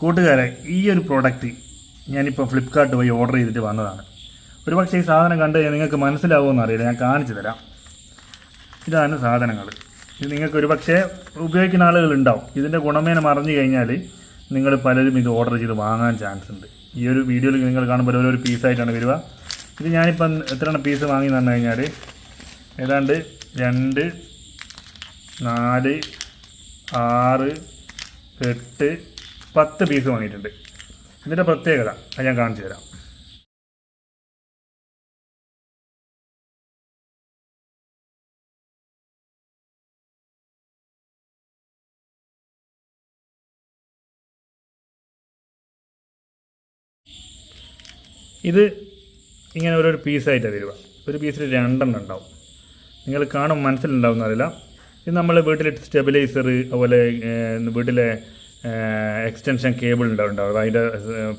കൂട്ടുകാരെ ഈ ഒരു പ്രോഡക്റ്റ് ഞാനിപ്പോൾ ഫ്ലിപ്കാർട്ട് വഴി ഓർഡർ ചെയ്തിട്ട് വന്നതാണ്. ഒരുപക്ഷെ ഈ സാധനം കണ്ട് കഴിഞ്ഞാൽ നിങ്ങൾക്ക് മനസ്സിലാവുമെന്ന് അറിയില്ല. ഞാൻ കാണിച്ചു തരാം. ഇതാണ് സാധനങ്ങൾ. ഇത് നിങ്ങൾക്ക് ഒരു പക്ഷേ ഉപയോഗിക്കുന്ന ആളുകൾ ഉണ്ടാവും. ഇതിന്റെ ഗുണമേനം അറിഞ്ഞു കഴിഞ്ഞാൽ നിങ്ങൾ പലരും ഇത് ഓർഡർ ചെയ്ത് വാങ്ങാൻ ചാൻസ് ഉണ്ട്. ഈ ഒരു വീഡിയോയിൽ നിങ്ങൾ കാണുമ്പോൾ ഓരോ ഓരോരോ പീസായിട്ടാണ് വരിക. ഇത് ഞാനിപ്പം എത്രയാണ് പീസ് വാങ്ങി തന്നു കഴിഞ്ഞാൽ ഏതാണ്ട് രണ്ട് നാല് ആറ് എട്ട് പത്ത് പീസ് വാങ്ങിയിട്ടുണ്ട്. ഇതിന്റെ പ്രത്യേകത അത് ഞാൻ കാണിച്ചു തരാം. ഇത് ഇങ്ങനെ ഓരോരോ പീസായിട്ടാണ് വരിക. ഒരു പീസിൽ രണ്ടെണ്ണം ഉണ്ടാവും. നിങ്ങൾ കാണും മനസ്സിലുണ്ടാവും എന്നറിയില്ല ഇത് നമ്മൾ വീട്ടിലെ സ്റ്റെബിലൈസർ അതുപോലെ വീട്ടിലെ എക്സ്റ്റൻഷൻ കേബിൾ ഉണ്ടാവും അതിന്റെ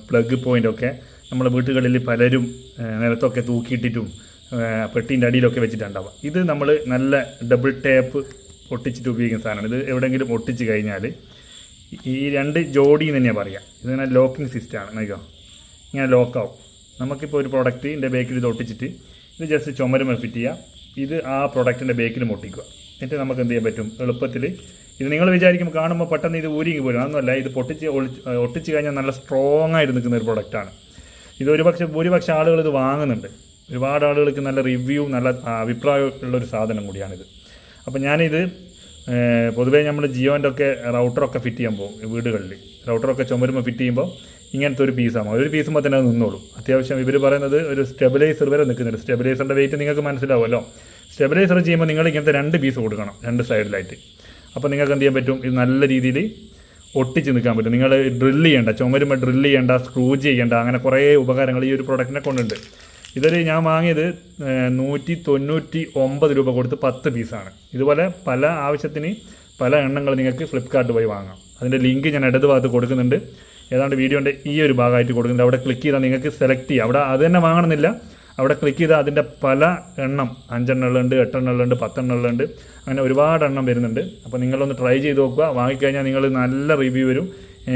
പ്ലഗ് പോയിന്റൊക്കെ നമ്മുടെ വീട്ടുകളിൽ പലരും നിലത്തൊക്കെ തൂക്കിയിട്ടിട്ടും പെട്ടീന്റെ അടിയിലൊക്കെ വെച്ചിട്ടുണ്ടാവുക ഇത് നമ്മൾ നല്ല ഡബിൾ ടേപ്പ് ഒട്ടിച്ചിട്ട് ഉപയോഗിക്കുന്ന സാധനമാണ്. ഇത് എവിടെയെങ്കിലും ഒട്ടിച്ച് കഴിഞ്ഞാൽ ഈ രണ്ട് ജോഡി എന്ന് തന്നെയാണ് പറയുക ഇതിങ്ങനെ ലോക്കിംഗ് സിസ്റ്റമാണ് നോക്കിയോ ഇങ്ങനെ ലോക്കാവും നമുക്കിപ്പോൾ ഒരു പ്രൊഡക്റ്റിന്റെ ബേക്കിൽ ഇത് ഒട്ടിച്ചിട്ട് ഇത് ജസ്റ്റ് ചുമരുമ ഫിറ്റ് ചെയ്യുക ഇത് ആ പ്രൊഡക്റ്റിന്റെ ബേക്കിലും ഒട്ടിക്കുക എന്നിട്ട് നമുക്ക് എന്ത് ചെയ്യാൻ പറ്റും? എളുപ്പത്തിൽ ഇത് നിങ്ങൾ വിചാരിക്കും കാണുമ്പോൾ പെട്ടെന്ന് ഇത് ഊരിങ്ങി പോരും. അതൊന്നുമല്ല ഇത് പൊട്ടിച്ച് ഒട്ടിച്ച് കഴിഞ്ഞാൽ നല്ല സ്ട്രോങ് ആയിട്ട് നിൽക്കുന്ന ഒരു പ്രൊഡക്റ്റാണ് ഇത് ഒരുപക്ഷെ ഭൂരിപക്ഷം ആളുകൾ ഇത് വാങ്ങുന്നുണ്ട്. ഒരുപാട് ആളുകൾക്ക് നല്ല റിവ്യൂ നല്ല അഭിപ്രായമുള്ള ഒരു സാധനം കൂടിയാണിത്. അപ്പോൾ ഞാനിത് പൊതുവേ നമ്മൾ ജിയോന്റെ ഒക്കെ റൗട്ടറൊക്കെ ഫിറ്റ് ചെയ്യുമ്പോൾ വീടുകളിൽ റൗട്ടറൊക്കെ ചുമരുമ്പോൾ ഫിറ്റ് ചെയ്യുമ്പോൾ ഇങ്ങനത്തെ ഒരു പീസാകും ഒരു പീസുമ്പോൾ തന്നെ അത് നിന്നോളും. അത്യാവശ്യം ഇവർ പറയുന്നത് ഒരു സ്റ്റെബിലൈസർ വരെ നിൽക്കുന്നുണ്ട്. സ്റ്റെബിലൈസറിന്റെ വെയിറ്റ് നിങ്ങൾക്ക് മനസ്സിലാവുമല്ലോ. സ്റ്റെബിലൈസർ ചെയ്യുമ്പോൾ നിങ്ങൾ ഇങ്ങനത്തെ രണ്ട് പീസ് കൊടുക്കണം രണ്ട് സൈഡിലായിട്ട് അപ്പോൾ നിങ്ങൾക്ക് എന്ത് ചെയ്യാൻ പറ്റും? ഇത് നല്ല രീതിയിൽ ഒട്ടിച്ച് നിൽക്കാൻ പറ്റും. നിങ്ങൾ ഡ്രില്ല് ചെയ്യേണ്ട ചുമരുമ്പോൾ ഡ്രില്ല് ചെയ്യേണ്ട സ്ക്രൂ ചെയ്യേണ്ട അങ്ങനെ കുറേ ഉപകാരങ്ങൾ ഈ ഒരു പ്രൊഡക്റ്റിനെ കൊണ്ടുണ്ട്. ഇതൊരു ഞാൻ വാങ്ങിയത് നൂറ്റി തൊണ്ണൂറ്റി ഒമ്പത് രൂപ കൊടുത്ത് പത്ത് പീസാണ് ഇതുപോലെ പല ആവശ്യത്തിന് പല എണ്ണങ്ങൾ നിങ്ങൾക്ക് ഫ്ലിപ്പ്കാർട്ട് വഴി വാങ്ങാം. അതിന്റെ ലിങ്ക് ഞാൻ ഇടത് ഭാഗത്ത് കൊടുക്കുന്നുണ്ട്. ഏതാണ്ട് വീഡിയോന്റെ ഈ ഒരു ഭാഗമായിട്ട് കൊടുക്കുന്നുണ്ട്. അവിടെ ക്ലിക്ക് ചെയ്താൽ നിങ്ങൾക്ക് സെലക്ട് ചെയ്യാം. അവിടെ അത് തന്നെ വാങ്ങണമെന്നില്ല. അവിടെ ക്ലിക്ക് ചെയ്താൽ അതിന്റെ പല എണ്ണം അഞ്ചെണ്ണമുള്ളുണ്ട് എട്ടെണ്ണമുള്ളുണ്ട് പത്തെണ്ണമുള്ളുണ്ട് അങ്ങനെ ഒരുപാട് എണ്ണം വരുന്നുണ്ട്. അപ്പോൾ നിങ്ങളൊന്ന് ട്രൈ ചെയ്ത് നോക്കുക. വാങ്ങിക്കഴിഞ്ഞാൽ നിങ്ങൾ നല്ല റിവ്യൂ വരും.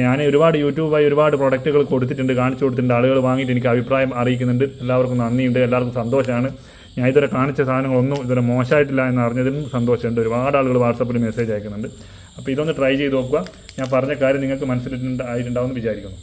ഞാൻ ഒരുപാട് യൂട്യൂബായി ഒരുപാട് പ്രൊഡക്റ്റുകൾ കൊടുത്തിട്ടുണ്ട് കാണിച്ചു കൊടുത്തിട്ടുണ്ട് ആളുകൾ വാങ്ങിയിട്ട് എനിക്ക് അഭിപ്രായം അറിയിക്കുന്നുണ്ട്. എല്ലാവർക്കും നന്ദിയുണ്ട് എല്ലാവർക്കും സന്തോഷമാണ് ഞാൻ ഇതുവരെ കാണിച്ച സാധനങ്ങളൊന്നും ഇതുവരെ മോശമായിട്ടില്ല എന്ന് അറിഞ്ഞതിനും സന്തോഷമുണ്ട്. ഒരുപാട് ആളുകൾ വാട്സപ്പിൽ മെസ്സേജ് അയക്കുന്നുണ്ട്. അപ്പോൾ ഇതൊന്ന് ട്രൈ ചെയ്ത് നോക്കുക. ഞാൻ പറഞ്ഞ കാര്യം നിങ്ങൾക്ക് മനസ്സിലായിട്ടുണ്ടാവുമെന്ന് വിചാരിക്കുന്നു.